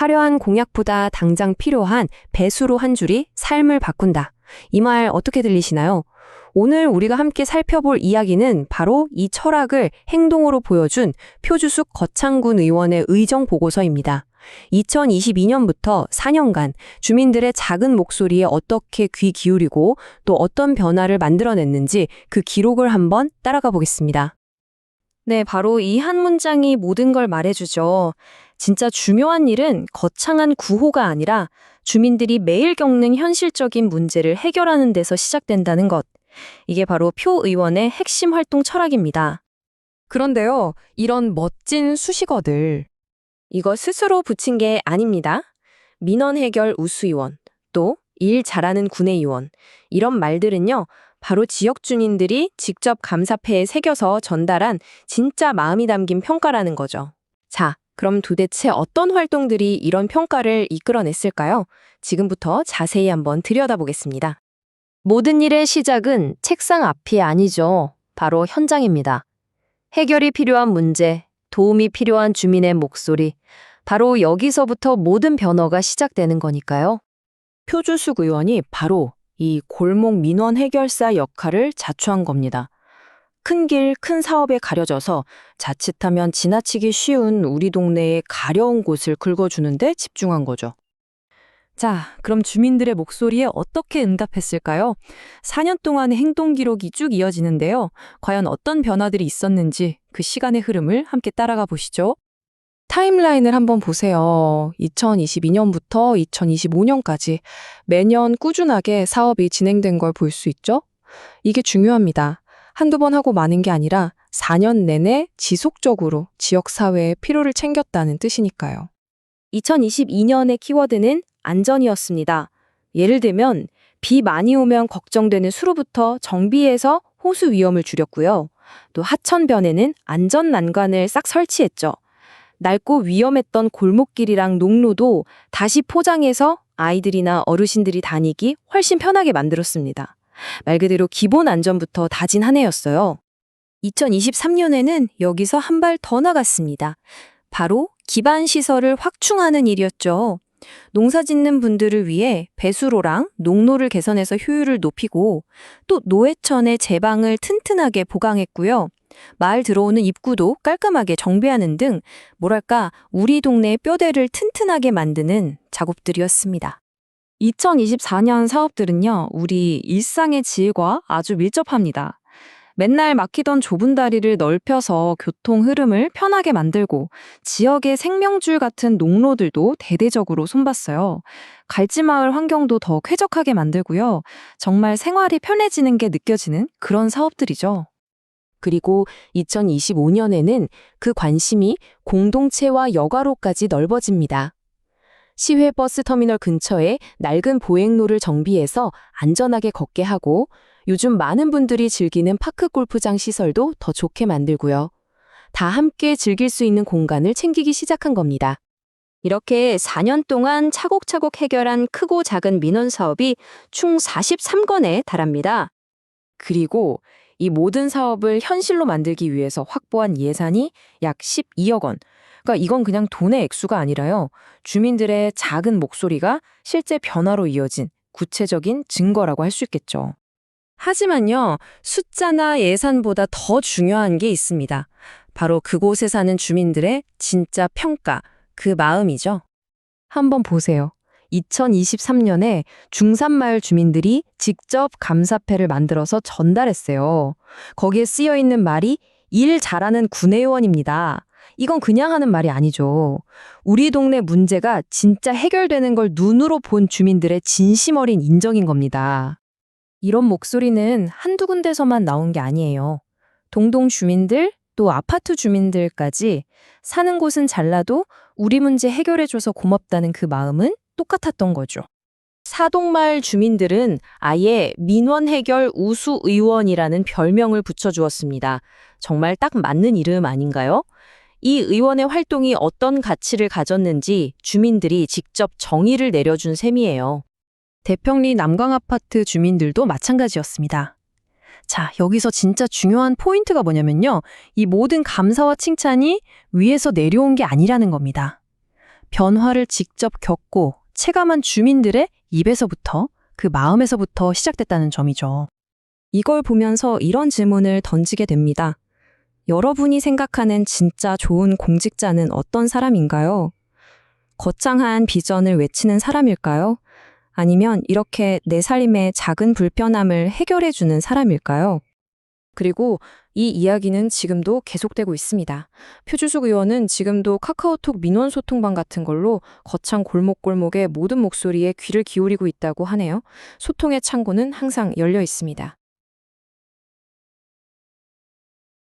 화려한 공약보다 당장 필요한 배수로 한 줄이 삶을 바꾼다. 이 말 어떻게 들리시나요? 오늘 우리가 함께 살펴볼 이야기는 바로 이 철학을 행동으로 보여준 표주숙 거창군 의원의 의정 보고서입니다. 2022년부터 4년간 주민들의 작은 목소리에 어떻게 귀 기울이고 또 어떤 변화를 만들어냈는지 그 기록을 한번 따라가 보겠습니다. 네, 바로 이 한 문장이 모든 걸 말해주죠. 진짜 중요한 일은 거창한 구호가 아니라 주민들이 매일 겪는 현실적인 문제를 해결하는 데서 시작된다는 것. 이게 바로 표 의원의 핵심 활동 철학입니다. 그런데요, 이런 멋진 수식어들. 이거 스스로 붙인 게 아닙니다. 민원 해결 우수의원, 또 일 잘하는 군의의원. 이런 말들은요, 바로 지역 주민들이 직접 감사패에 새겨서 전달한 진짜 마음이 담긴 평가라는 거죠. 자, 그럼 도대체 어떤 활동들이 이런 평가를 이끌어냈을까요? 지금부터 자세히 한번 들여다보겠습니다. 모든 일의 시작은 책상 앞이 아니죠. 바로 현장입니다. 해결이 필요한 문제, 도움이 필요한 주민의 목소리, 바로 여기서부터 모든 변화가 시작되는 거니까요. 표주숙 의원이 바로 이 골목 민원 해결사 역할을 자초한 겁니다. 큰 길, 큰 사업에 가려져서 자칫하면 지나치기 쉬운 우리 동네의 가려운 곳을 긁어주는데 집중한 거죠. 자, 그럼 주민들의 목소리에 어떻게 응답했을까요? 4년 동안의 행동 기록이 쭉 이어지는데요. 과연 어떤 변화들이 있었는지 그 시간의 흐름을 함께 따라가 보시죠. 타임라인을 한번 보세요. 2022년부터 2025년까지 매년 꾸준하게 사업이 진행된 걸 볼 수 있죠? 이게 중요합니다. 한두 번 하고 마는 게 아니라 4년 내내 지속적으로 지역사회의 필요를 챙겼다는 뜻이니까요. 2022년의 키워드는 안전이었습니다. 예를 들면 비 많이 오면 걱정되는 수로부터 정비해서 호수 위험을 줄였고요. 또 하천변에는 안전 난간을 싹 설치했죠. 낡고 위험했던 골목길이랑 농로도 다시 포장해서 아이들이나 어르신들이 다니기 훨씬 편하게 만들었습니다. 말 그대로 기본 안전부터 다진 한 해였어요. 2023년에는 여기서 한 발 더 나갔습니다. 바로 기반 시설을 확충하는 일이었죠. 농사 짓는 분들을 위해 배수로랑 농로를 개선해서 효율을 높이고 또 노회천의 제방을 튼튼하게 보강했고요. 마을 들어오는 입구도 깔끔하게 정비하는 등 뭐랄까 우리 동네의 뼈대를 튼튼하게 만드는 작업들이었습니다. 2024년 사업들은요, 우리 일상의 질과 아주 밀접합니다. 맨날 막히던 좁은 다리를 넓혀서 교통 흐름을 편하게 만들고 지역의 생명줄 같은 농로들도 대대적으로 손봤어요. 갈지마을 환경도 더 쾌적하게 만들고요. 정말 생활이 편해지는 게 느껴지는 그런 사업들이죠. 그리고 2025년에는 그 관심이 공동체와 여가로까지 넓어집니다. 시외 버스 터미널 근처에 낡은 보행로를 정비해서 안전하게 걷게 하고 요즘 많은 분들이 즐기는 파크 골프장 시설도 더 좋게 만들고요. 다 함께 즐길 수 있는 공간을 챙기기 시작한 겁니다. 이렇게 4년 동안 차곡차곡 해결한 크고 작은 민원 사업이 총 43건에 달합니다. 그리고 이 모든 사업을 현실로 만들기 위해서 확보한 예산이 약 12억 원. 그러니까 이건 그냥 돈의 액수가 아니라요. 주민들의 작은 목소리가 실제 변화로 이어진 구체적인 증거라고 할 수 있겠죠. 하지만요, 숫자나 예산보다 더 중요한 게 있습니다. 바로 그곳에 사는 주민들의 진짜 평가, 그 마음이죠. 한번 보세요. 2023년에 중산마을 주민들이 직접 감사패를 만들어서 전달했어요. 거기에 쓰여 있는 말이 일 잘하는 군의원입니다. 이건 그냥 하는 말이 아니죠. 우리 동네 문제가 진짜 해결되는 걸 눈으로 본 주민들의 진심 어린 인정인 겁니다. 이런 목소리는 한두 군데서만 나온 게 아니에요. 동동 주민들, 또 아파트 주민들까지 사는 곳은 잘라도 우리 문제 해결해줘서 고맙다는 그 마음은 똑같았던 거죠. 사동마을 주민들은 아예 민원 해결 우수 의원이라는 별명을 붙여주었습니다. 정말 딱 맞는 이름 아닌가요? 이 의원의 활동이 어떤 가치를 가졌는지 주민들이 직접 정의를 내려준 셈이에요. 대평리 남광아파트 주민들도 마찬가지였습니다. 자, 여기서 진짜 중요한 포인트가 뭐냐면요. 이 모든 감사와 칭찬이 위에서 내려온 게 아니라는 겁니다. 변화를 직접 겪고 체감한 주민들의 입에서부터 그 마음에서부터 시작됐다는 점이죠. 이걸 보면서 이런 질문을 던지게 됩니다. 여러분이 생각하는 진짜 좋은 공직자는 어떤 사람인가요? 거창한 비전을 외치는 사람일까요? 아니면 이렇게 내 삶의 작은 불편함을 해결해주는 사람일까요? 그리고 이 이야기는 지금도 계속되고 있습니다. 표주숙 의원은 지금도 카카오톡 민원 소통방 같은 걸로 거창 골목골목의 모든 목소리에 귀를 기울이고 있다고 하네요. 소통의 창고는 항상 열려 있습니다.